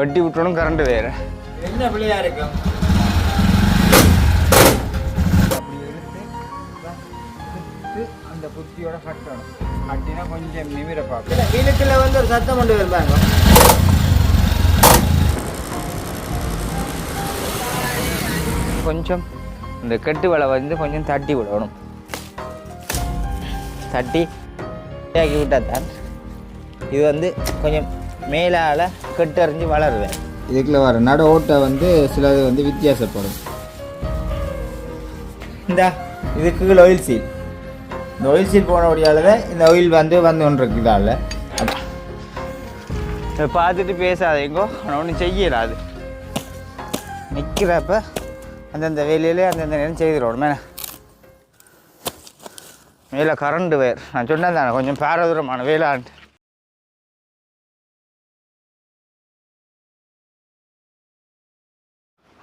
வெட்டி விட்டணும் கரண்ட் வேறு. என்ன பிள்ளையா இருக்கும் அப்படி எடுத்து எடுத்து அந்த புத்தியோட கட்டணும் கட்டினா கொஞ்சம் நிமிர பார்ப்போம் வந்து ஒரு சத்தம் கொண்டு வருவாங்க கொஞ்சம் இந்த கெட்டு வலை வந்து கொஞ்சம் தட்டி விடணும். தட்டி ஆக்கி விட்டால் தான் இது வந்து கொஞ்சம் மேலால் கெட்டறிஞ்சு வளருவேன். இதுக்குள்ள வர நட ஓட்டை வந்து சிலது வந்து வித்தியாசப்படும். இந்த இதுக்கு ஆயில் சீல் இந்த ஆயில் சீல் போன ஒடியால் தான் இந்த ஆயில் வந்து வந்து ஒன்று இருக்குதால பார்த்துட்டு பேசாதீங்கோ ஆனால் ஒன்றும் செய்யலாது நிற்கிறப்ப அந்தந்த வேலையிலே அந்தந்த நேரம் செய்திடணும் மேலே மேலே கரண்ட் வேர் நான் சொன்னேன் தானே கொஞ்சம் பாரதூரமான வேலான்ட்டு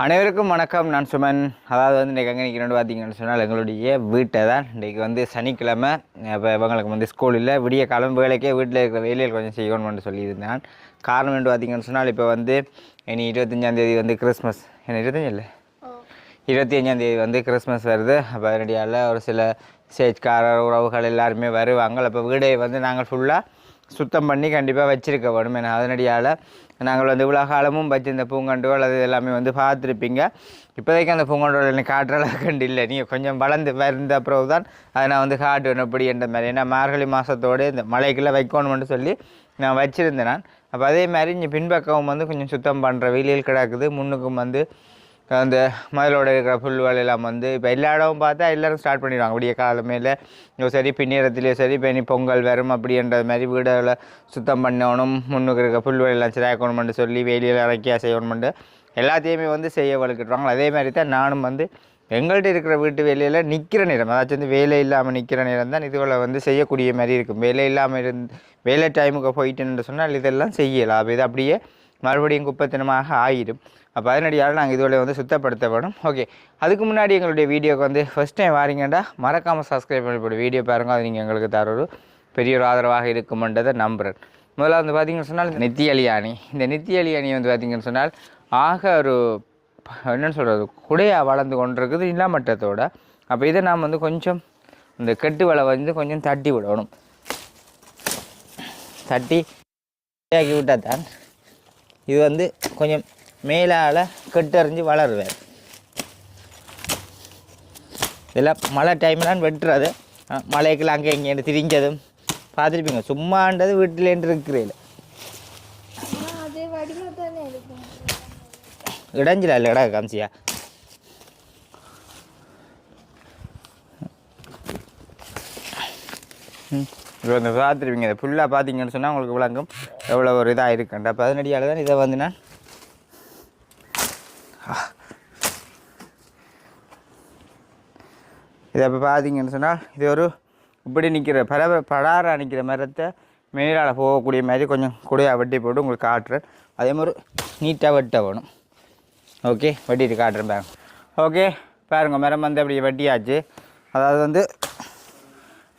அனைவருக்கும் வணக்கம். நான் சுமன். அதாவது வந்து இன்றைக்கி எங்கே நிற்கிறேன்னு பார்த்தீங்கன்னு சொன்னால் எங்களுடைய வீட்டை தான். இன்றைக்கி வந்து சனிக்கிழமை. இப்போ இவங்களுக்கு வந்து ஸ்கூல் இல்லை. விடிய காலம் வேலைக்கே வீட்டில் இருக்கிற வேலையில் கொஞ்சம் செய்யணும்னு சொல்லியிருந்தேன். காரணம் என்று பார்த்தீங்கன்னு சொன்னால் இப்போ வந்து இனி இருபத்தஞ்சாந்தேதி வந்து கிறிஸ்மஸ். என்ன இருபத்தஞ்சு இல்லை? இருபத்தி அஞ்சாந்தேதி வந்து கிறிஸ்மஸ் வருது. அப்போ அதனடியால் ஒரு சில சேச்காரர் உறவுகள் எல்லாருமே வருவாங்க. அப்போ வீடை வந்து நாங்கள் ஃபுல்லாக சுத்தம் பண்ணி கண்டிப்பாக வச்சிருக்க வேணும். ஏன்னா அதனடியால் நாங்கள் வந்து இவ்வளோ காலமும் வச்சிருந்த பூங்கண்டுகள் அது எல்லாமே வந்து பார்த்துருப்பீங்க. இப்போதைக்கு அந்த பூங்கண்டுகள் எனக்கு காட்டுற அளவுக்கு இல்லை. நீங்கள் கொஞ்சம் வளர்ந்து வந்த பிறகு தான் அதை நான் வந்து காட்டுவேன் எப்படி என்ற மாதிரி. ஏன்னா மார்கழி மாதத்தோடு இந்த மலைக்குள்ளே வைக்கணும்னு சொல்லி நான் வச்சுருந்தேன் நான். அப்போ அதே மாதிரி இங்கே பின்பக்கம் வந்து கொஞ்சம் சுத்தம் பண்ணுற வெளியில் கிடக்குது முன்னுக்கும் வந்து அந்த மதிலோட இருக்கிற புல்வெளி எல்லாம் வந்து இப்போ எல்லா இடமும் பார்த்தா எல்லோரும் ஸ்டார்ட் பண்ணிடுவாங்க. விடிய காலமேல சரி பின்னிறத்துலேயும் சரி இப்போ இனி பொங்கல் வரும் அப்படின்ற மாதிரி வீடுகளை சுத்தம் பண்ணணும். முன்னுக்கு இருக்க புல்வெளியெல்லாம் சிராக்கணும்னு சொல்லி வெளியில் இறக்கியாக செய்யணும்னு எல்லாத்தையுமே வந்து செய்ய வளர்க்குறாங்க அதே மாதிரி தான் நானும் வந்து எங்கள்கிட்ட இருக்கிற வீட்டு வேலையில் நிற்கிற நேரம் அதாச்சும் வந்து வேலை இல்லாமல் நிற்கிற நேரம் தான் இதுகளை வந்து செய்யக்கூடிய மாதிரி இருக்கும். வேலை இல்லாமல் இருந்து வேலை டைமுக்கு போயிட்டுன்னு சொன்னால் இதெல்லாம் செய்யலாம். இது அப்படியே மறுபடியும் குப்பத்தனமாக ஆயிடும் அப்போ அதனடியால் நாங்கள் இதுவரை வந்து சுத்தப்படுத்தப்படும் ஓகே அதுக்கு முன்னாடி எங்களுடைய வீடியோக்கு வந்து ஃபஸ்ட் டைம் வாரீங்கண்டா மறக்காமல் சப்ஸ்கிரைப் பண்ணி போட்டு வீடியோ பாருங்க அது நீங்கள் எங்களுக்கு தர ஒரு பெரிய ஒரு ஆதரவாக இருக்குமென்றதை நம்புகிறேன் முதல்ல வந்து பார்த்தீங்கன்னு சொன்னால் நித்திய அலியானி இந்த நித்திய அலியானி வந்து பார்த்திங்கன்னு சொன்னால் ஆக ஒரு என்னன்னு சொல்கிறது குடையாக வளர்ந்து கொண்டிருக்குது இல்லாமட்டத்தோட அப்போ இதை நாம் வந்து கொஞ்சம் இந்த கெட்டு வலை வந்து கொஞ்சம் தட்டி விடணும். தட்டி ஆக்கி விட்டால் தான் இது வந்து கொஞ்சம் மேலால் கெட்டறிஞ்சு வளருவேன். இதெல்லாம் மழை டைம்லாம் வெட்டுறது. மழைக்கெல்லாம் அங்கே இங்கே திரிஞ்சதும் பார்த்துருப்பீங்க. சும்மான்றது வீட்டிலேருந்து இருக்கும். இடைஞ்சல இல்லைடா காமிச்சியா இப்போ இந்த பார்த்துருப்பீங்க. இதை ஃபுல்லாக பார்த்தீங்கன்னு சொன்னால் உங்களுக்கு விளங்கும். எவ்வளோ ஒரு இதாக இருக்குன்ற பதினடியால் தான் இதை வந்து நான் இதை இப்போ பார்த்தீங்கன்னு சொன்னால் இது ஒரு இப்படி நிற்கிற பரவ படாரா நிற்கிற மரத்தை மேலால் போகக்கூடிய மாதிரி கொஞ்சம் குடையாக வெட்டி போட்டு உங்களுக்கு காட்டுறேன். அதே மாதிரி நீட்டாக வெட்ட வேணும். ஓகே வெட்டிட்டு காட்டுறேன் பாருங்க. ஓகே பாருங்க மரம் வந்து அப்படி வெட்டியாச்சு. அதாவது வந்து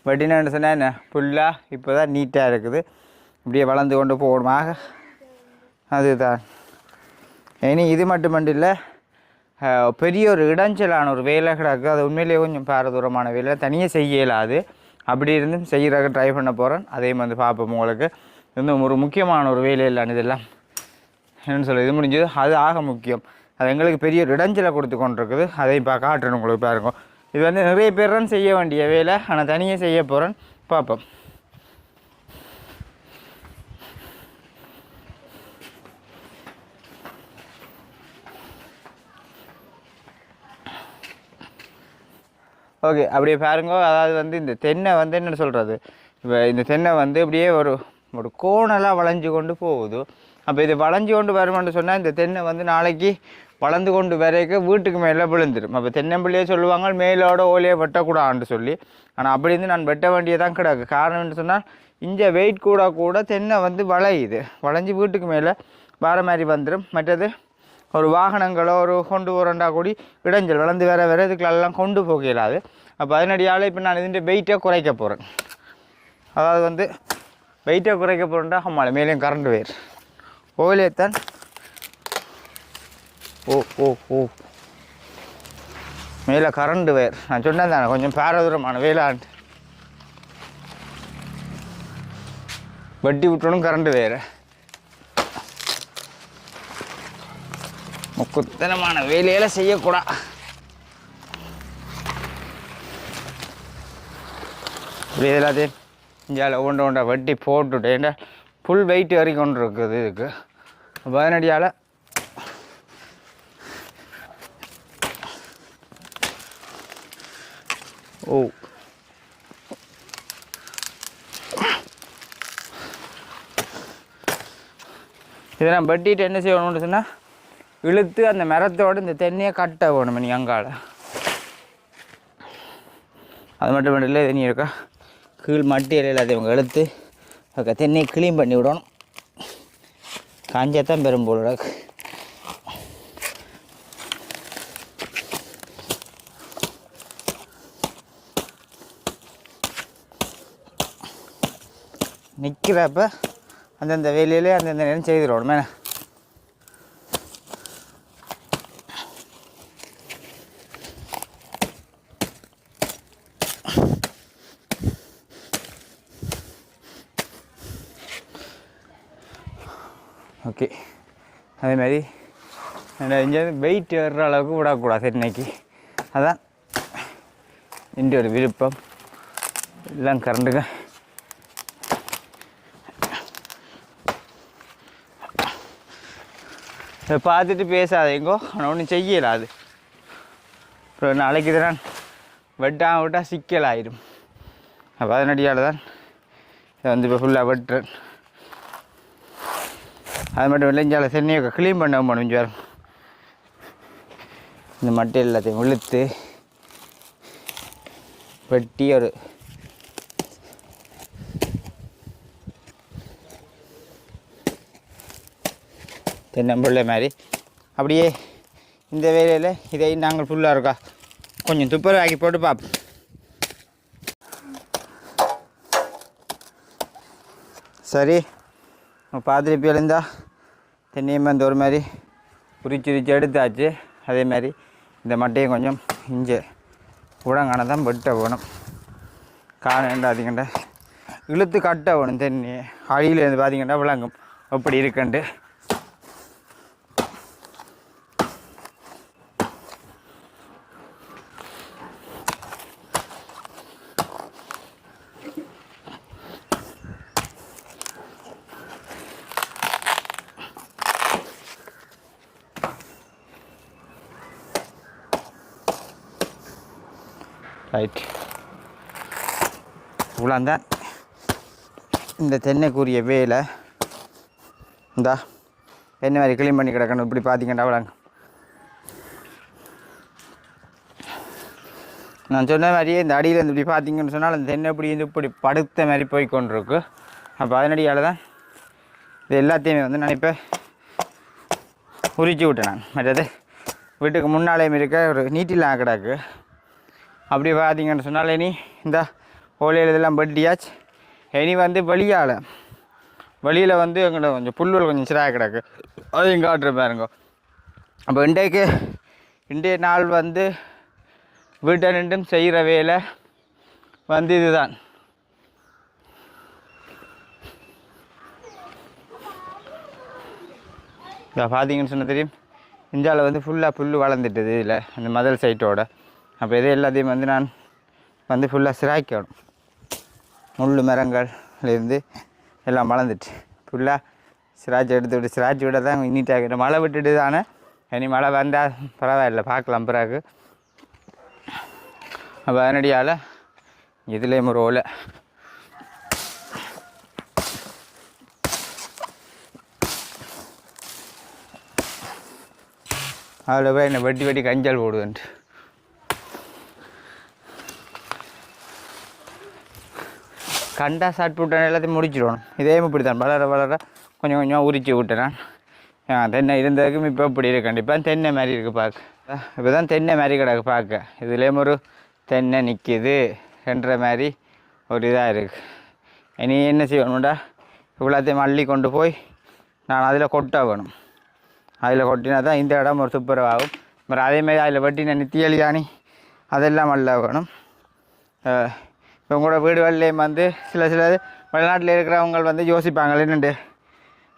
வெட்டினு சொன்னால் என்ன? ஃபுல்லாக இப்போ தான் நீட்டாக இருக்குது. இப்படியே வளர்ந்து கொண்டு போகணுமாக அதுதான். இனி இது மட்டுமண்டு இல்லை பெரிய ஒரு இடைஞ்சலான ஒரு வேலை கிடக்கு. அது உண்மையிலேயே கொஞ்சம் பாரதூரமான வேலை. தனியாக செய்ய இயலாது. அப்படி இருந்தும் செய்கிறதுக்கு ட்ரை பண்ண போகிறேன் அதையும் வந்து பார்ப்போம் உங்களுக்கு. இன்னும் ஒரு முக்கியமான ஒரு வேலை இல்லான்னு இதெல்லாம். என்னென்னு சொல்ல இது முடிஞ்சது. அது ஆக முக்கியம். அது எங்களுக்கு பெரிய ஒரு இடைஞ்சலை கொடுத்து கொண்டிருக்குது. அதையும் இப்போ காட்டுறேன் உங்களுக்கு பாருங்க. இது வந்து நிறைய பேர் தான் செய்ய வேண்டிய வேலை. ஆனால் தனியாக செய்ய போகிறேன் பார்ப்போம் ஓகே அப்படியே பாருங்க. அதாவது வந்து இந்த தென்னை வந்து என்ன சொல்கிறது இப்போ இந்த தென்னை வந்து இப்படியே ஒரு ஒரு கோணலாக வளைஞ்சு கொண்டு போகுது. அப்போ இது வளைஞ்சு கொண்டு வருமான்னு சொன்னால் இந்த தென்னை வந்து நாளைக்கு வளர்ந்து கொண்டு வரைக்க வீட்டுக்கு மேலே விழுந்துடும் அப்போ தென்னம்பிள்ளையே சொல்லுவாங்க மேலோட ஓலையை வெட்டக்கூடாதுன்னு சொல்லி. ஆனால் அப்படி இருந்து நான் வெட்ட வேண்டியதான் கிடக்கு. காரணம் சொன்னால் இங்கே வெயிட் கூட கூட தென்னை வந்து வளையுது. வளைஞ்சு வீட்டுக்கு மேலே வர மாதிரி வந்துடும் மற்றது ஒரு வாகனங்களோ ஒரு கொண்டு போகிறோண்டா கூடி இடைஞ்சல் வளர்ந்து வேற வேறு இதுக்கெல்லாம் கொண்டு போக இயலாது அப்போ அதனடியால் இப்போ நான் இதுன்ற வெயிட்டை குறைக்க போகிறேன் அதாவது வந்து வெயிட்டை குறைக்க போகிறேன்டா ஆமாம் மேலேயும் கரண்ட் வேர் ஓயிலே தான். ஓ ஓ ஓ. மேலே கரண்ட் வேர் நான் சொன்னேன் தானே கொஞ்சம் பாரதூரமான வேலாண்டு வட்டி விட்டணும் கரண்ட் வேறு முக்குத்தனமான வேலையெல்லாம் செய்யக்கூடா. இப்படி எல்லாத்தையும்? இந்தியாவில் ஒன்று ஒன்றை வட்டி போட்டுட்டு ஏன்டா ஃபுல் வெயிட் வரைக்கும் கொண்டு இருக்குது இதுக்கு. பதினடியால். ஓ. இதை நான் வெட்டிட்டு என்ன செய்யணும்னு சொன்னால் இழுத்து அந்த மரத்தோடு இந்த தென்னையை கட்ட வேணும் நீ அங்கால அது மட்டும் இல்லை தண்ணி இருக்கா? கீழ் மட்டி இலையில் அதை இவங்க இழுத்து ஓகே தென்னையை க்ளீன் பண்ணி விடணும். காஞ்சாதான் பெரும் போல நிற்கிறப்ப அந்தந்த வேலையிலே அந்தந்த நேரம் செய்திடணும் மேலே ஓகே அதே மாதிரி எங்கேயாவது வெயிட் ஏறுற அளவுக்கு விடக்கூடாது இன்றைக்கி அதான் இந்த ஒரு விருப்பம். எல்லாம் கரண்டுங்க இதை பார்த்துட்டு பேசாதீங்கோ ஆனால் ஒன்றும் செய்யலை அது. அப்புறம் நாளைக்கு தான் வெட்டா விட்டா சிக்கலாயிடும் அப்போ அதனடியால் தான் இதை வந்து இப்போ ஃபுல்லாக வெட்டுறேன். அது மட்டும் இல்லை சென்னையை க்ளீன் பண்ண முடிஞ்சு வரும் இந்த மட்டை எல்லாத்தையும் இழுத்து வெட்டி ஒரு தென்னம்பிள்ளை மாதிரி. அப்படியே இந்த வேலையில் இதை நாங்கள் ஃபுல்லாக இருக்கா? கொஞ்சம் துப்புரவு ஆக்கி போட்டு பார்ப்போம். சரி. நம்ம பார்த்துட்டு எழுந்தால் தென்னையும் வந்து ஒரு மாதிரி உரிச்சு உரிச்சு எடுத்தாச்சு. அதே மாதிரி இந்த மட்டையும் கொஞ்சம் இஞ்சி உடங்கான தான் வெட்ட வேணும். காணேண்டா அதிகண்டா? இழுத்து கட்ட வேணும். தென்னி அழியிலேருந்து பார்த்தீங்கன்னா விளங்கும். அப்படி இருக்குன்ட்டு ரைட் இவ்வளோந்தான் இந்த தென்னைக்குரிய வேலை. இந்தா என்ன மாதிரி க்ளீன் பண்ணி கிடக்கணும்? இப்படி பார்த்தீங்கன்னா அவ்வளோங்க நான் சொன்ன மாதிரியே இந்த அடியில் இருந்து இப்படி பார்த்தீங்கன்னு சொன்னால் அந்த தென்னை இப்படி இருந்து இப்படி படுத்த மாதிரி போய் கொண்டிருக்கு அப்போ அதனடியால் தான் இது எல்லாத்தையுமே வந்து நான் இப்போ உரிச்சு விட்டேன் நான். மற்றது வீட்டுக்கு முன்னாலேயும் இருக்க ஒரு நீட்டில் கிடக்கு. அப்படி பார்த்தீங்கன்னு சொன்னால் இனி இந்த ஓலையில் இதெல்லாம் பட்டியாச்சு இனி வந்து வெளியால் வெளியில் வந்து எங்கள்கிட்ட கொஞ்சம் புல்லுகள் கொஞ்சம் சிறாக கிடக்கு. அதையும் காட்டுற பாருங்க. அப்போ இன்றைக்கு இன்றைய நாள் வந்து வீட்டை நின்றும் செய்கிற வேலை வந்து இதுதான். இதை பார்த்தீங்கன்னு சொன்ன தெரியும்? இந்தியாவில் வந்து ஃபுல்லாக புல் வளர்ந்துட்டுது இதில் அந்த மதல் சைட்டோட. அப்போ இது எல்லாத்தையும் வந்து நான் வந்து ஃபுல்லாக சிராய்க்கணும் முள் மரங்கள்லேருந்து எல்லாம் வளர்ந்துட்டு ஃபுல்லாக சிராய்ச்சி எடுத்து விட்டு சிராய்ச்சி விட தான் நீட்டாக மழை விட்டுட்டு தானே? இனி மழை வந்தால் பரவாயில்ல பார்க்கலாம் பிறகு. அப்போ அதனடியால் இதுலேயும் ஒரு ஓலை. அதில் போய் என்னை வெட்டி வெட்டி கஞ்சால் போடுவேன்ட்டு. கண்டா சாப்பிட்டு விட்டேன் எல்லாத்தையும் முடிச்சிடணும் இதே இப்படி தான் வளர வளர கொஞ்சம் கொஞ்சம் உரிச்சு விட்டேன் தென்னை இருந்ததுக்கும் இப்போ இப்படி இருக்கு. கண்டிப்பாக தென்னை மாதிரி இருக்குது பார்க்க இப்போ தான் தென்னை மாதிரி கிடக்கு பார்க்க இதுலேயும் ஒரு தென்னை நிற்கிது என்ற மாதிரி ஒரு இதாக இருக்குது இனி என்ன செய்யணும்டா? இவ்வளோத்தையும் அள்ளி கொண்டு போய் நான் அதில் கொட்ட வேணும். அதில் கொட்டினா தான் இந்த இடம் ஒரு சூப்பராகும் அப்புறம் அதேமாதிரி அதில் வெட்டின நித்தியலி தானி? அதெல்லாம் அல்ல வேணும். உங்களோட வீடுகள்லேயும் வந்து சில சில வெளிநாட்டில் இருக்கிறவங்க வந்து யோசிப்பாங்க என்னண்டு?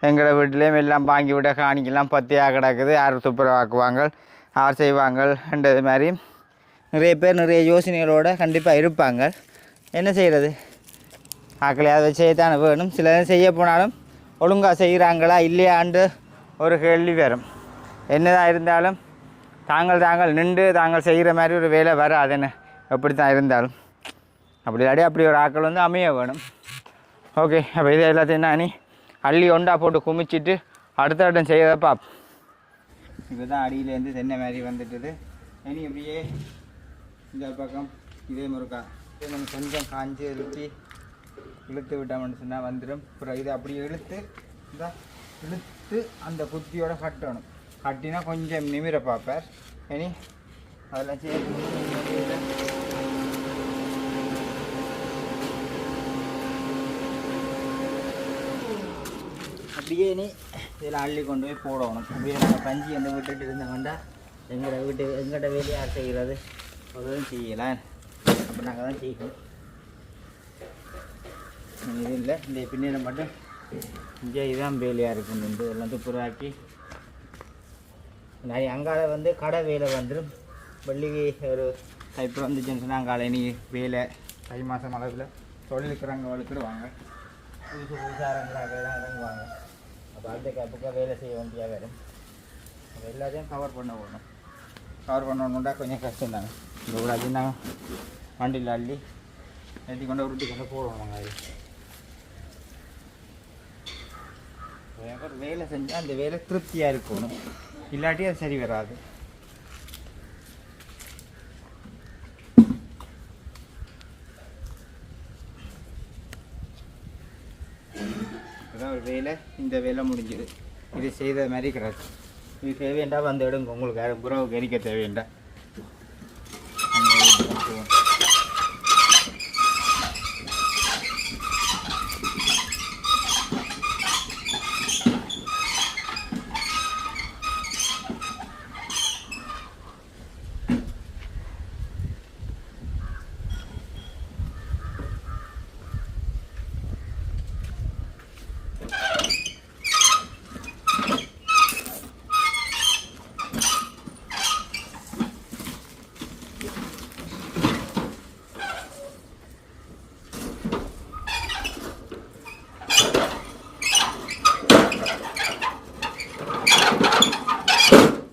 எங்களோட வீட்டிலையும் எல்லாம் வாங்கி விட காணிக்கெல்லாம் பத்தியாக கிடக்குது. யார் துப்புரவாக்குவாங்க? யார் செய்வாங்கன்றது மாதிரி நிறைய பேர் நிறைய யோசனைகளோட கண்டிப்பாக இருப்பாங்க. என்ன செய்கிறது ஆக்களையாவது செய்யத்தானே வேணும்? சில செய்ய போனாலும் ஒழுங்காக செய்கிறாங்களா இல்லையாண்டு ஒரு கேள்வி வரும். என்னதான் இருந்தாலும் தாங்கள் தாங்கள் நின்று தாங்கள் செய்கிற மாதிரி ஒரு வேலை வராதுன்னு எப்படி தான் இருந்தாலும். அப்படி இல்லாடி அப்படி ஒரு ஆக்கள் வந்து அமைய வேணும். ஓகே அப்போ இது எல்லாத்தையும் நான் நீ அள்ளி ஒண்டா போட்டு குமிச்சிட்டு அடுத்த இடம் செய்யறத பாப். இப்போ தான் அடியிலேருந்து தென்னை மாதிரி வந்துட்டுது. இனி இப்படியே இந்த பக்கம் இதே முருக்கா இதே நம்ம கொஞ்சம் காஞ்சி இழுத்தி இழுத்து விட்டோம்னு சொன்னால் வந்துடும் அப்புறம் இதை அப்படியே இழுத்து இந்த இழுத்து அந்த குத்தியோட கட்டணும். கட்டினா கொஞ்சம் நிமிர பார்ப்பார் இனி அதெல்லாம் செய்ய அப்படியே நீ இதில் அள்ளி கொண்டு போய் போடணும். அப்படியே நம்ம பஞ்சு அந்த விட்டுட்டு இருந்தோம்டா. எங்களோட வீட்டு எங்கள்கிட்ட வேலையை யார் செய்கிறது அதுவும் செய்யலாம். அப்போ நாங்கள் தான் செய்யணும். இது இல்லை. இந்த பின்னியில் மட்டும் இங்கே இதுதான் வேலையாக இருக்கும் இந்த எல்லாம் துப்புராக்கி. நிறைய அங்கால வந்து கடை வேலை வந்துடும் வெள்ளி ஒரு இப்போ வந்துச்சுன்னு சொன்னால் அங்கால இனி வேலை. தை மாதம் அளவில் தொழில் இருக்கிறவங்க வாங்க புதுசு புதுசாக இறங்குறாங்க இறங்குவாங்க. அப்போ அந்த கப்புக்காக வேலை செய்ய வேண்டியா வரும் அப்போ எல்லாத்தையும் கவர் பண்ண போகணும் கவர் பண்ணணுன்னா கொஞ்சம் கஷ்டம் தாங்க இந்த கூட அது நாங்கள் வண்டியில் அள்ளி ஏற்றி கொண்டு உருட்டி கொண்டு போடுவோம் அது. வேலை செஞ்சால் அந்த வேலை திருப்தியாக இருக்கணும். இல்லாட்டி அது சரி வராது. தான் ஒரு வேலை. இந்த வேலை முடிஞ்சுது. இது செய்த மாதிரி கிடக்கு. இது தேவையண்டா வந்து எடுங்க உங்களுக்கு யாரும் புறாவுக்கு எரிக்க தேவையண்டா அந்த இது பண்ணுவோம்.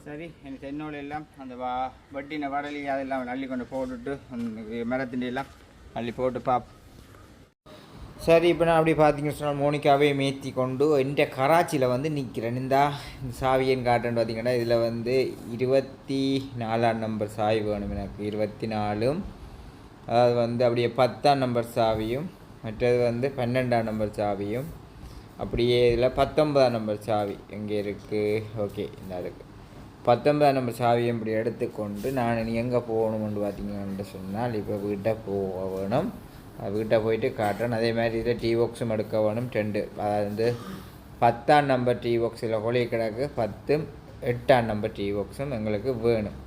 சரி எனக்கு தென்னோடு எல்லாம் அந்த வா வட்டின வடலி அதெல்லாம் அள்ளி கொண்டு போட்டுட்டு மரத்தின் எல்லாம் அள்ளி போட்டு பாப். சரி இப்போ நான் அப்படி பார்த்தீங்கன்னு சொன்னால் மோனிகாவே மேத்தி கொண்டு எந்த கராச்சியில் வந்து நிற்கிறேன் இந்தா இந்த சாவியன் காட்டுன்னு பார்த்தீங்கன்னா இதில் வந்து இருபத்தி நாலாம் நம்பர் சாவி வேணும் எனக்கு. இருபத்தி நாலும். அதாவது வந்து அப்படியே பத்தாம் நம்பர் சாவியும் மற்றது வந்து பன்னெண்டாம் நம்பர் சாவியும். அப்படியே இதில் பத்தொன்பதாம் நம்பர் சாவி எங்கே இருக்குது ஓகே இந்த இருக்குது பத்தொன்பதாம் நம்பர் சாவியை இப்படி எடுத்துக்கொண்டு நான் இனி எங்கே போகணும்னு பார்த்தீங்கன்னு சொன்னால் இப்போ வீட்டை போக வேணும் வீட்டை போயிட்டு காட்டுறேன். அதே மாதிரி இதில் டீ பாக்ஸும் எடுக்க வேணும். ரெண்டு அதாவது வந்து பத்தாம் நம்பர் டீ பாக்ஸில் ஹோலி கிடக்கு. பத்தும் எட்டாம் நம்பர் டீ பாக்ஸும் எங்களுக்கு வேணும்.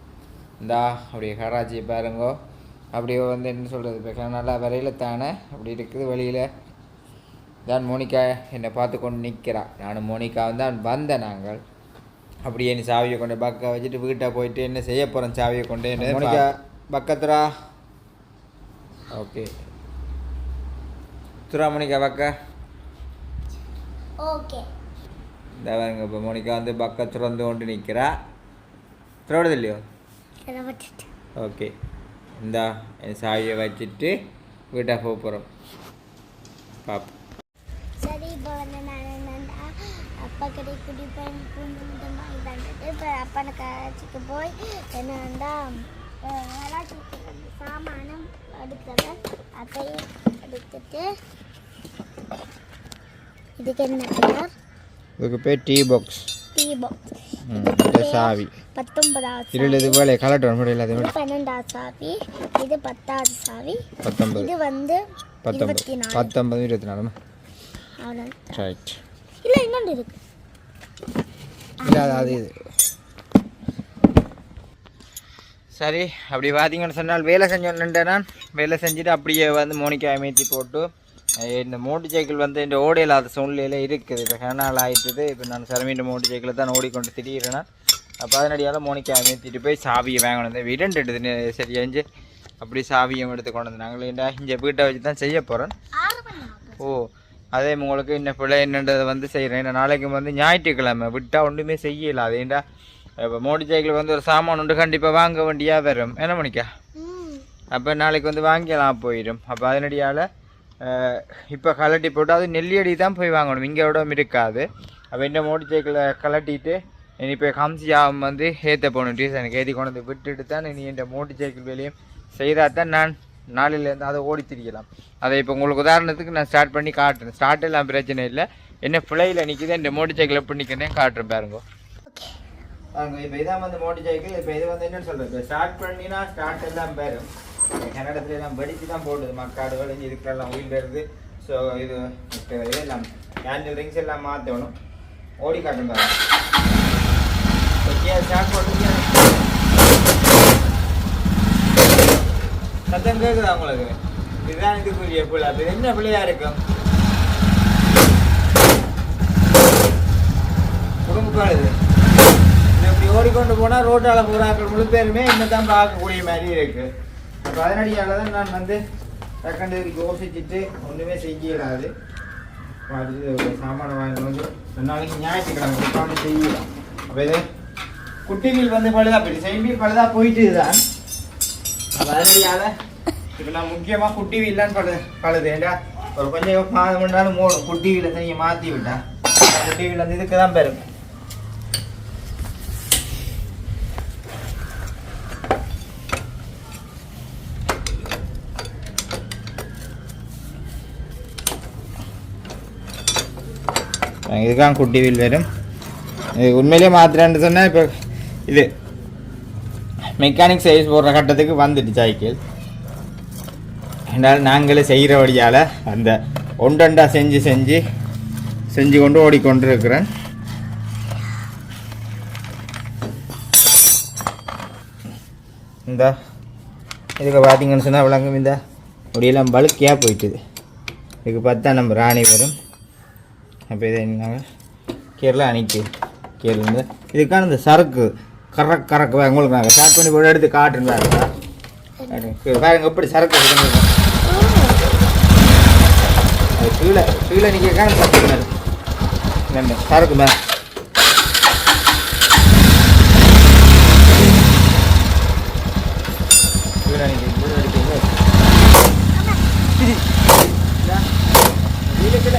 இந்தா அப்படியே கராச்சி பாருங்கோ. அப்படியே வந்து என்ன சொல்கிறது இப்போ நல்லா வரையில் தானே? அப்படி இருக்குது வெளியில். தான் மோனிகா என்னை பார்த்து கொண்டு நிற்கிறா. நானும் மோனிகா தான் வந்தேன் நாங்கள். அப்படியே நீ சாவியை கொண்டு பக்க வச்சுட்டு வீட்டை போயிட்டு என்ன செய்ய போகிறேன் சாவியை கொண்டு என்ன மோனிகா. பக்கத்துரா ஓகே. துரா மோனிகா பக்க. ஓகே. இந்த பாருங்க இப்போ மோனிகா வந்து பக்க துறந்து கொண்டு நிற்கிறா துறவுறது இல்லையோ? ஓகே. இந்தா என் சாவியை வச்சுட்டு வீட்டை போக போகிறோம் பாப்போம் சரி இப்போ வந்து நான் என்னண்டா? அப்பா கிட்ட குடிப்பேன் இப்போ அப்பா கராச்சிக்கு போய் கராச்சிக்கு வந்து சாமானம் எடுக்கிறேன் அதையும் எடுத்துட்டு இதுக்கு என்ன கலர் இதுக்கு பேர் டீ பாக்ஸ் டீ பாக்ஸ் சாவி. பத்தொன்பதாவது இருள் இது வேலை கலெக்டர் முடியல அது பன்னெண்டாவது சாவி. இது பத்தாவது சாவி. பத்தொன்பது. இது வந்து பத்தொன்பது. இருபத்தி நாலு. பத்தொன்பது இருபத்தி ரைட் இல்லை இன்னொன்று இருக்கு. இல்லை அது இது. சரி அப்படி பார்த்தீங்கன்னு சொன்னால் வேலை செஞ்சோன்னுட்டு நான். வேலை செஞ்சுட்டு அப்படியே வந்து மோனிக்கா அமைத்தி போட்டு இந்த மோட்டர் சைக்கிள் வந்து இந்த ஓட இல்லாத சூழ்நிலையில் இருக்குது. இப்போ கனால் ஆயிட்டுது. இப்போ நான் சிரமீண்டு மோட்டர் சைக்கிளை தான் ஓடிக்கொண்டு திடீரெனா அப்போ அதனடியால் மோனிக்கா அமைத்திட்டு போய் சாவியை வாங்கணும். இந்த விரண்டு எடுத்து சரி அஞ்சு. அப்படி சாவியும் எடுத்து கொண்டு வந்து நாங்கள் இந்த இங்கே வீட்டை வச்சு தான் செய்ய ஆகும் ஓ அதே உங்களுக்கு என்ன பிள்ளை என்னன்றதை வந்து செய்கிறேன் ஏன்னா நாளைக்கு வந்து ஞாயிற்றுக்கிழமை விட்டால் ஒன்றுமே செய்யல. அதேண்டா இப்போ மோட்டர் சைக்கிள் வந்து ஒரு சாமான் உண்டு கண்டிப்பாக வாங்க வேண்டியா வரும். என்ன மணிக்கா அப்போ நாளைக்கு வந்து வாங்கிக்கலாம் போயிடும் அப்போ அதனடியால் இப்போ கலட்டி போட்டு அது நெல்லியடி தான் போய் வாங்கணும். இங்கே விட இருக்காது. அப்போ இந்த மோட்டர் சைக்கிளை கலட்டிட்டு இனி இப்போ கம்சியாவும் வந்து ஏற்ற போகணும். டியூசனுக்கு ஏற்றி கொண்டு வந்து விட்டுட்டு தான் இனி இந்த மோட்டர் சைக்கிள் வேலையும் செய்தால் தான் நான் நாளையிலேருந்து அதை ஓடி திரிக்கலாம் அதை இப்போ உங்களுக்கு உதாரணத்துக்கு நான் ஸ்டார்ட் பண்ணி காட்டுறேன். ஸ்டார்ட் எல்லாம் பிரச்சனை இல்லை. என்ன பிள்ளையில் நிற்கிது இந்த மோட்டர் சைக்கிள் எப்படி நிற்கிறேன் காட்டுறேன் பாருங்க. பாருங்க இப்போ இதான் வந்து மோட்டர் சைக்கிள் இப்போ இது வந்து என்னன்னு சொல்கிறது ஸ்டார்ட் பண்ணினா ஸ்டார்ட் எல்லாம் பேரும் கன்னடத்துல எல்லாம் படித்து தான் போடுது. மக்காடு வளைஞ்சு இதுக்கெல்லாம் உயிர் வருது. ஸோ இது இப்போ இதெல்லாம் ஹேண்டில் ரிங்ஸ் எல்லாம் மாற்றணும் ஓடி காட்டும் பாருங்க. ஓகே ஸ்டார்ட் பண்ணுறது சத்தம் கேட்குதா உங்களுக்கு? இதுதான் இதுக்குரிய பிள்ளை அப்போ என்ன பிள்ளையா இருக்கும்? குடும்பக்கால் இது. இப்படி ஓடிக்கொண்டு போனால் ரோட்டால் போகிறாக்கள் முழு பேருமே இன்னும் தான் பார்க்கக்கூடிய மாதிரி இருக்குது அப்போ அதனடியால் தான் நான் வந்து செகண்ட் யோசிச்சுட்டு ஒன்றுமே செய்யலாது அடுத்து ஒரு வாங்கிட்டு வாங்கி வந்து ரெண்டு நாளைக்கு ஞாயிற்றுக்கிழமை செய்யலாம். அப்போ இது குட்டி வந்து பழுதா போயிட்டு செயின் பழுதா போயிட்டு தான் இப்போ நான் முக்கியமாக குட்டி வீல்லாம் பழு பழுது ஏண்டா? ஒரு கொஞ்சம் மாதம் முன்னாலும் மூடும். குட்டி வீலை தனியை மாற்றி விட்டா. குட்டி வீல் வந்து இதுக்கு தான் பெரும். இதுதான் குட்டி வீல் வரும் இது உண்மையிலேயே மாத்திரன்னு சொன்னால் இப்போ இது மெக்கானிக் சைஸ் போடுற கட்டத்துக்கு வந்துட்டு சைக்கிள் என்றால் நாங்களே செய்கிறபடியால் அந்த ஒன்றண்டா செஞ்சு செஞ்சு செஞ்சு கொண்டு ஓடிக்கொண்டு இருக்கிறேன் இந்த இதுக்கு பார்த்தீங்கன்னு சொன்னால் விளங்கும். இந்த முடியெல்லாம் பழுக்கியாக போயிட்டுது. இதுக்கு பார்த்தா நம்ம ராணி வரும். அப்போ இதை என்னங்க கீரல அணிக்கு கீரல இருந்து இதுக்கான இந்த சரக்கு கறக்கு கறக்கு உங்களுக்கு நாங்கள் ஸ்டார்ட் பண்ணி போட்டு எடுத்து காட்டுன்னு பாருங்க. பாருங்க எப்படி சரக்கு. அது கீழே கீழே சரக்கு மேலே. இந்த சரக்கு மேலே. கீழே அடிப்பீங்க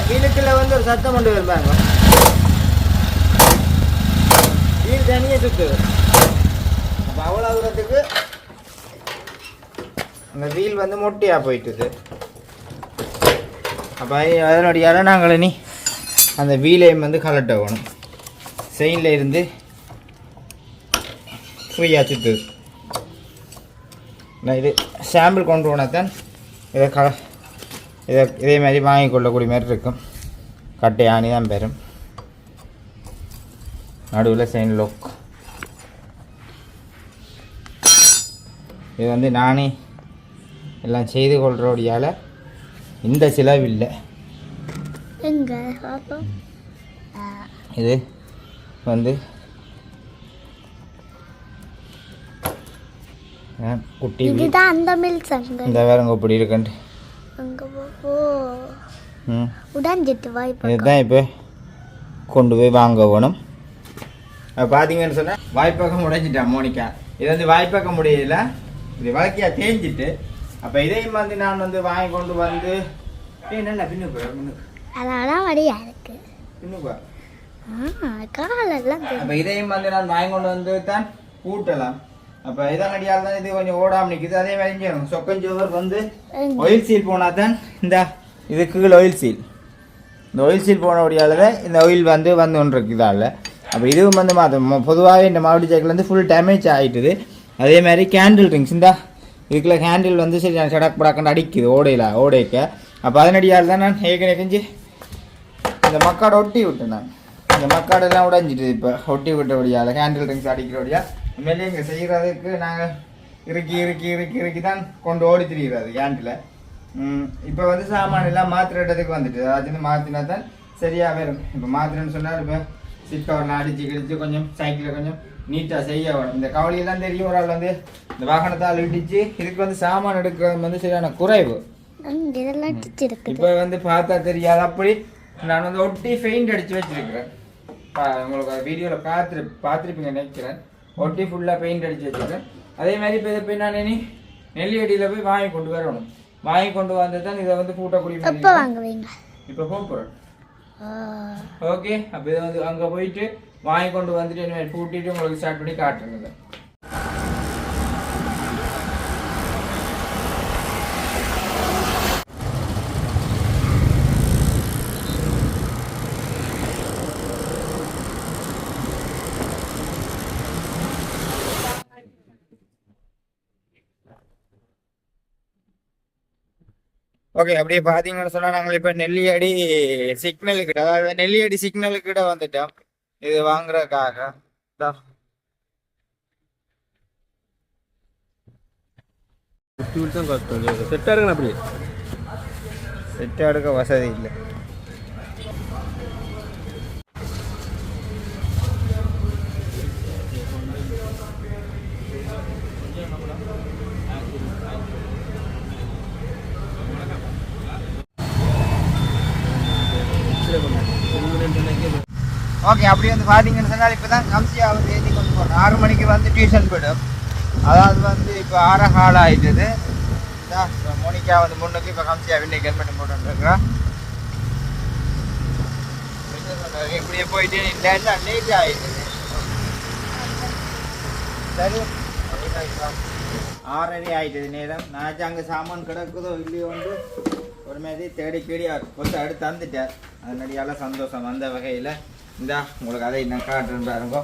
வீலுக்குள்ள வந்து ஒரு சத்தம் கொண்டு வருவாங்க தனியே சுத்துது அந்த வீல் வந்து மொட்டையாக போயிட்டுது. அப்போ அதனுடைய நாங்கள் நீ அந்த வீலையும் வந்து கலட்ட வேணும் செயினில் இருந்து ஃப்ரீயாக சுற்றுது நான் இது சாம்பிள் கொண்டு போனால்தான் இதை கல இதை இதே மாதிரி வாங்கி கொள்ளக்கூடிய மாதிரி இருக்கும். கட்டை ஆணி தான் பெறும். நடுவில் செயின் லோக் இது வந்து நானே எல்லாம் செய்து கொள்கிறோடையால் இந்த எங்க பாப்போம் இது வந்து ஆ, குட்டி இந்த வேறங்க இப்படி வாய்ப்பு இதுதான் இப்போ கொண்டு போய் வாங்க அப்ப பார்த்தீங்கன்னு சொன்னால் வாய்ப்பக்கம் உடைஞ்சிட்டா மோனிகா. இது வந்து வாய்ப்பக்கம் முடியல. இது வழக்கியாக தேஞ்சிட்டு. அப்போ இதையும் வந்து நான் வந்து வாங்கி கொண்டு வந்து நல்லா பின்னுக்கு பின்னுக்கு அதனால வழியா இருக்கு. பின்னுக்கு ஆ காலெல்லாம் தெரியும். அப்போ இதையும் வந்து நான் வாங்கி கொண்டு வந்து தான் பூட்டலாம் அப்போ இதான் அடியால் தான் இது கொஞ்சம் ஓடாம நிற்குது அதே மாதிரி செய்யணும் சொக்கஞ்சோவர் வந்து? ஆயில் சீல் போனால் தான் இந்த இது கீழே ஆயில் சீல் இந்த ஆயில் சீல் போன ஒடியால் தான் இந்த ஆயில் வந்து வந்து ஒன்று இருக்கு இதால் அப்போ இதுவும் வந்து மாற்ற பொதுவாகவே இந்த மாவட்ட சைக்கிள் வந்து ஃபுல் டேமேஜ் ஆகிட்டுது அதே மாதிரி கேண்டில் ரிங்ஸ் இந்த இதுக்குள்ள ஹேண்டில் வந்து சரி சடக் படாக்கண்டு அடிக்குது ஓடையில் ஓடைக்க. அப்போ அதனடியால் தான் நான் ஏற்கனவே செஞ்சு இந்த மக்காடை ஒட்டி விட்டேன் நான். இந்த மக்காடெல்லாம் உடஞ்சிட்டு இப்போ ஒட்டி விட்டபடியால் ஹேண்டில் ரிங்ஸ் அடிக்கிறபடியா உண்மையிலேயே இங்கே செய்கிறதுக்கு நாங்கள் இறுக்கி இறுக்கி இறுக்கி இறுக்கி தான் கொண்டு ஓடி திரிகிறது ஹேண்டில் இப்போ வந்து சாமான் எல்லாம் மாத்திர இடத்துக்கு வந்துட்டு அதாச்சும் மாற்றினா தான் சரியாக வரும். இப்போ மாத்திரன்னு சொன்னால் இப்போ சீட் கவரில் அடிச்சு கிடிச்சு கொஞ்சம் சைக்கிளை கொஞ்சம் நீட்டாக செய்ய வேணும். இந்த கவலையெல்லாம் தெரியும் ஒரு ஆள் வந்து இந்த வாகனத்தால் இடிச்சு இதுக்கு வந்து சாமான் எடுக்கிறது வந்து சரியான குறைவு. இப்போ வந்து பார்த்தா தெரியாது. அப்படி நான் வந்து ஒட்டி பெயிண்ட் அடிச்சு வச்சிருக்கிறேன். உங்களுக்கு வீடியோவில் பார்த்துரு பார்த்துருப்பீங்க நினைக்கிறேன். ஒட்டி ஃபுல்லாக பெயிண்ட் அடிச்சு வச்சிருக்கேன் அதே மாதிரி இப்போ இதை போய் நான் இனி நெல்லியடியில் போய் வாங்கி கொண்டு வரணும். வாங்கி கொண்டு வந்து தான் இதை வந்து பூட்டக்குடி எப்போ வாங்குவீங்க. இப்போ போக போகிறேன் ஓகே அப்போ இதை வந்து அங்கே போயிட்டு வாங்கி கொண்டு வந்துட்டு இனிமேல் பூட்டிட்டு உங்களுக்கு ஸ்டார்ட் பண்ணி காட்டுறது ஓகே அப்படியே பார்த்தீங்கன்னு சொன்னால் நாங்கள் இப்போ நெல்லியடி சிக்னலுக்கிட்ட அதாவது நெல்லியடி சிக்னலுக்கிட்ட வந்துட்டோம். இது வாங்குறதுக்காக. இதா. செட்டாக இருக்கணும் அப்படி. செட் எடுக்க வசதி இல்லை. ஓகே அப்படி வந்து பார்த்தீங்கன்னு சொன்னால் இப்போ தான் கம்சியா வந்து ஏற்றி கொண்டு போகிறோம் ஆறு மணிக்கு வந்து டியூஷன் போய்டும் அதாவது வந்து இப்போ ஆற ஹால் ஆகிட்டது இப்போ மோனிகா வந்து முன்னுக்கு இப்போ கம்சியா இன்னைக்கு ஹெல்மெட் போட்டுருக்குறா இப்படியே போயிட்டு லேட்டாக லேட் ஆகிடுது சரி. ஆறரை ஆயிட்டது நேரம். நான் அங்கே சாமான் கிடக்குதோ இல்லையோ வந்து ஒரு மாதிரி தேடி தேடி கொஞ்சம் அடுத்து தந்துட்டார். அதனால சந்தோஷம் வந்த வகையில். இந்தா உங்களுக்கு அதை என்ன காட்டுறேன் பாருங்க.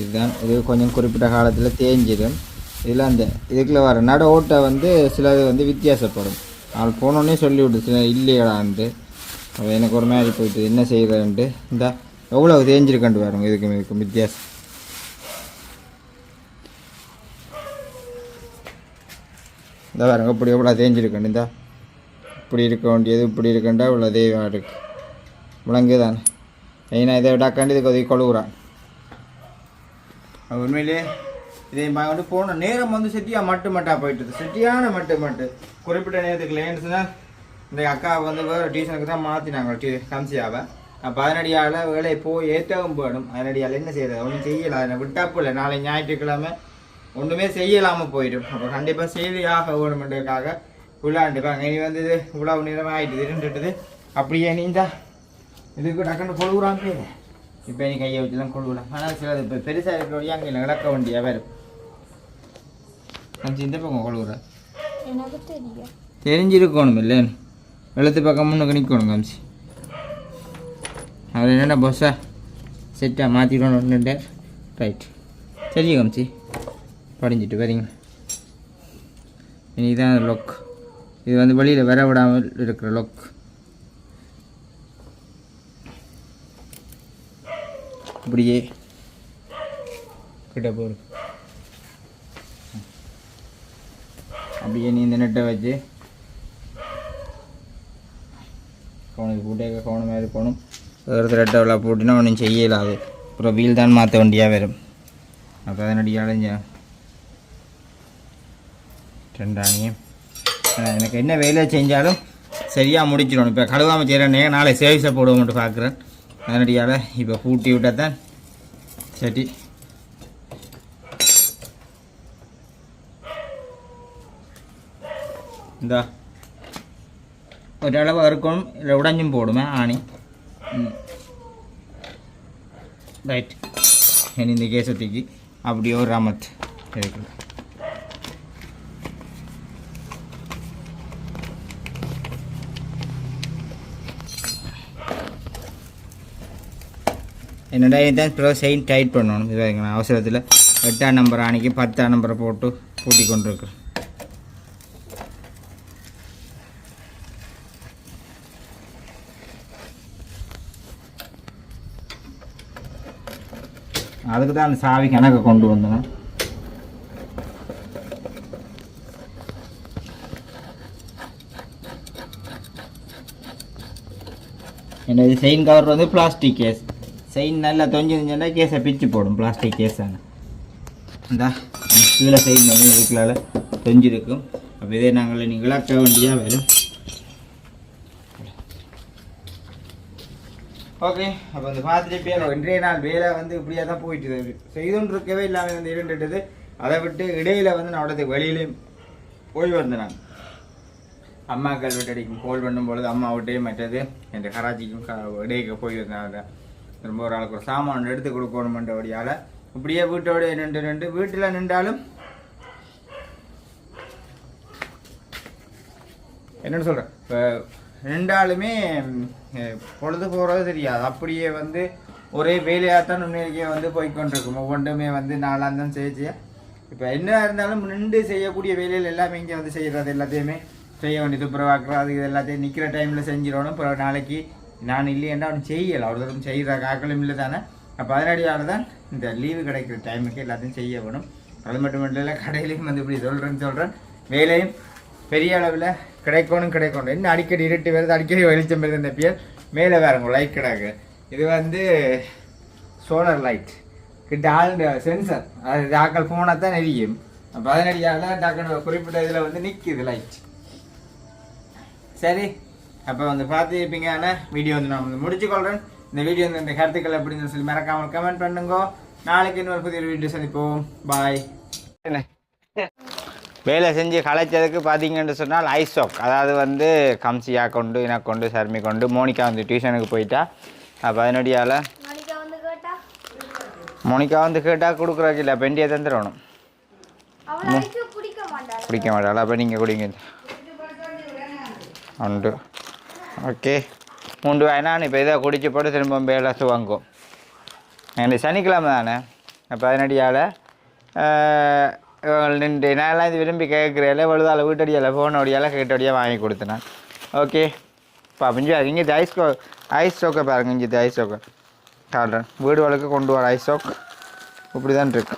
இதுதான். இது கொஞ்சம் குறிப்பிட்ட காலத்தில் தேஞ்சிடும். இதில் அந்த இதுக்குள்ள வர நட ஓட்டை வந்து சிலது வந்து வித்தியாசப்படும். அவள் போனோடனே சொல்லிவிட்டு சில இல்லையடான்ட்டு அப்போ எனக்கு ஒரு மாதிரி போயிட்டு என்ன செய்கிறேன்ட்டு இந்த எவ்வளோ தேஞ்சிருக்கண்டு பாருங்க இதுக்கும் இதுக்கும் வித்தியாசம். இந்த பாருங்க இப்படி எவ்வளோ தேஞ்சிருக்கண்டு இந்த. இப்படி இருக்க வேண்டியது இப்படி இருக்குண்டா இவ்வளோ தெய்வம் இருக்கு. விலங்கு தானே மெயினாக இதை விடாக்காண்டி இதுக்கு உதவி கொழுகுறான் அது உண்மையிலே இதை வந்து போன நேரம் வந்து செட்டியாக மட்டு மட்டாக போயிட்டுது செட்டியான மட்டு மட்டு. குறிப்பிட்ட நேரத்துக்கு லேன்னு இந்த அக்கா வந்து வேறு டியூஷனுக்கு தான் மாற்றினாங்க டியூ கம்சியாவை. அப்போ அதனடியால் வேலையை போய் ஏற்றவும் போயிடும் அதனடியால் என்ன செய்யறது? ஒன்றும் செய்யலை. அதை விட்டாப்பில்லை நாளை ஞாயிற்றுக்கிழமை ஒன்றுமே செய்யலாமல் போயிடும். அப்போ கண்டிப்பாக செய்தி ஆக வேணுமென்றதுக்காக விளாண்டுப்பாங்க இனி வந்து இது இவ்வளவு நேரம் ஆயிட்டுது இருந்துட்டுது. அப்படியே நீந்தா. இதுக்கு டக்குன்னு கொழுகுறான் பேர். இப்போ நீ கையை வச்சுலாம் கொழுகுறான். ஆனால் சிலது இப்போ பெருசாக இருக்கிற அங்கே நடக்க வேண்டிய வரும். அஞ்சு இந்த பக்கம் கொழுகுற தெரிஞ்சிருக்கணும் இல்லை வெள்ளத்து பக்கம் முன்னுக்கு நிற்கணும் கம்சி. அவர் என்னென்ன பஸ்ஸா செட்டாக மாற்றிடணும் ரைட் சரி கம்சி. படிஞ்சிட்டு வரீங்க. இதுதான் லொக் இது வந்து வெளியில் வர விடாமல் இருக்கிற லொக் இப்படியே கிட்ட போகிற அப்படியே நீ இந்த நெட்டை வச்சு கவனுக்கு போட்டே கவனமாக இருக்கணும் ஒரு ரெட்டை விழா போட்டுனா ஒன்றும் செய்யலாது. அப்புறம் வீல் தான் மாற்ற வேண்டியாக வரும். அப்போ அதனடி அடைஞ்ச ரெண்டாணியும் எனக்கு என்ன வேலை செஞ்சாலும் சரியாக முடிச்சிடணும் இப்போ கழுவாமல் செய்கிறேனே நாளை சேவிஸை போடுவோம்ட்டு பார்க்குறேன் அதனடியால் இப்போ பூட்டி விட்டால் தான் சரி இந்தா ഒരളവ് ഇറക്കും ഉടഞ്ഞും പോടുമേ ആണി ரைட் இனி இந்த கேசத்துக்கு அப்படியே ஒரு ரமத் என்னடா இதுதான் இப்போ செயின் டைட் பண்ணணும். இது அவசரத்தில் எட்டாம் நம்பர் அன்றைக்கி பத்தாம் நம்பரை போட்டு பூட்டி கொண்டிருக்கிறேன். அதுக்கு தான் அந்த சாவி கணக்கை கொண்டு வந்தேன். என்னது செயின் கவர் வந்து பிளாஸ்டிக் கேஸ் செயின் நல்லா தொஞ்சிருந்துச்சுன்னா கேஸை பிச்சு போடும் பிளாஸ்டிக் கேஸான. தானே இந்த கீழே செயின் வந்து இதுக்குள்ளால தொஞ்சிருக்கும் அப்போ இதே நாங்கள் நீங்கள் இழக்க வேண்டியா வரும் ஓகே அப்போ இந்த பார்த்துட்டு பேர் இன்றைய நாள் வேலை வந்து இப்படியே தான் போயிட்டு இருக்கு. செய்துன்னு இருக்கவே இல்லாமல் வந்து இருந்துட்டது. அதை விட்டு இடையில் வந்து நான் உடத்துக்கு வெளியிலே போய் வந்தேன். நான் அம்மாக்கள் வீட்டடிக்கும் கோல் பண்ணும் பொழுது அம்மா விட்டே மற்றது என் கராச்சிக்கும் க- இடையே போய் வந்தாங்க ரொம்ப ஒரு ஆளுக்கு ஒரு சாமான் எடுத்து கொடுக்கணுமென்றபடியால் இப்படியே வீட்டோட நின்று நின்று வீட்டில் நின்றாலும் என்னன்னு சொல்கிறேன் இப்போ நின்றாலுமே பொழுது போகிறது தெரியாது. அப்படியே வந்து ஒரே வேலையாக தான் முன்னேறிக்கே வந்து போய்க்கொண்டிருக்கும். ஒவ்வொன்றுமே வந்து நாளாக தான் செய்ய இப்போ என்ன இருந்தாலும் நின்று செய்யக்கூடிய வேலைகள் எல்லாமே இங்கே வந்து செய்கிறது எல்லாத்தையுமே செய்ய வேண்டியது. பிறவாக்குறது அது இது எல்லாத்தையும் நிற்கிற டைமில் செஞ்சிடணும். பிறகு நாளைக்கு நான் இல்லையேண்டா அவன் செய்யலை. அவ்வளோ தூரம் செய்கிற காக்களும் இல்லை தானே அப்போ அதனடியால் தான் இந்த லீவு கிடைக்கிற டைமுக்கு எல்லாத்தையும் செய்ய வேணும். அது மட்டும் இல்லை கடையிலையும் வந்து இப்படி சொல்கிறேன்னு சொல்கிறேன் வேலையும் பெரிய அளவில் கிடைக்கணும் கிடைக்கணும். இன்னும் அடிக்கடி இருட்டு வருது அடிக்கடி வெளிச்சம் வருது இந்த பியர் மேலே வேறு லைட் கிடக்கு. இது வந்து சோலார் லைட் கிட்ட ஆள் சென்சர் அது டாக்கள் போனால் தான் எரியும். பதினடியாக தான் டாக்டர் குறிப்பிட்ட இதில் வந்து நிற்கிது லைட் சரி. அப்போ வந்து பார்த்துருப்பீங்க வீடியோ வந்து நான் வந்து முடிச்சுக்கொள்கிறேன் இந்த வீடியோ வந்து இந்த கருத்துக்கள் எப்படின்னு சொல்லி மறக்காமல் கமெண்ட் பண்ணுங்க. நாளைக்கு இன்னொரு புதிய வீடியோ சந்திப்போம். பாய் வேலை செஞ்சு களைச்சதுக்கு பார்த்தீங்கன்னு சொன்னால் ஐசோக். அதாவது வந்து கம்சியா கொண்டு எனக்கு கொண்டு சர்மி கொண்டு மோனிகா வந்து டியூஷனுக்கு போயிட்டா. அப்போ அதனடியால் மணிக்கா வந்து கேட்டா? மோனிகா வந்து கேட்டால் கொடுக்குறதுக்கு இல்லை பெண்டியை தந்துடணும். அவளை அடிச்சு குடிக்க மாட்டாள்? குடிக்க மாட்டாள்? அப்போ நீங்கள் குடிங்க. உண்டு. ஓகே. மூன்று வேணாம் இப்போ இதை குடிச்சு போட்டு திரும்ப வேலை வாங்குவோம் எனக்கு சனிக்கிழமை தானே. பதினடியால் ரெண்டு நின்று நான்லாம் இது விரும்பி கேட்குறேன் வலுதால் வீட்டடியால் ஃபோனோடையால் கேட்டோடையாக வாங்கி கொடுத்தேன் ஓகே. பாப்பா இங்கே இந்த ஐஸ் கோ ஐஸ் ஸ்டோக்கை பாருங்க இங்கே ஐஸ் ஸ்டோக்கை காட்டுறேன். வீடு வழக்கு கொண்டு வர ஐஸ் ஸ்டோக் இப்படி தான் இருக்கு.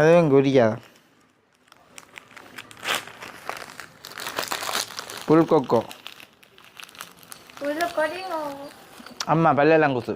அதுவும் குறிக்காதான் புல் கொக்கோ. உள்ள கொடியும் அம்மா பல்லெல்லாம் குசு.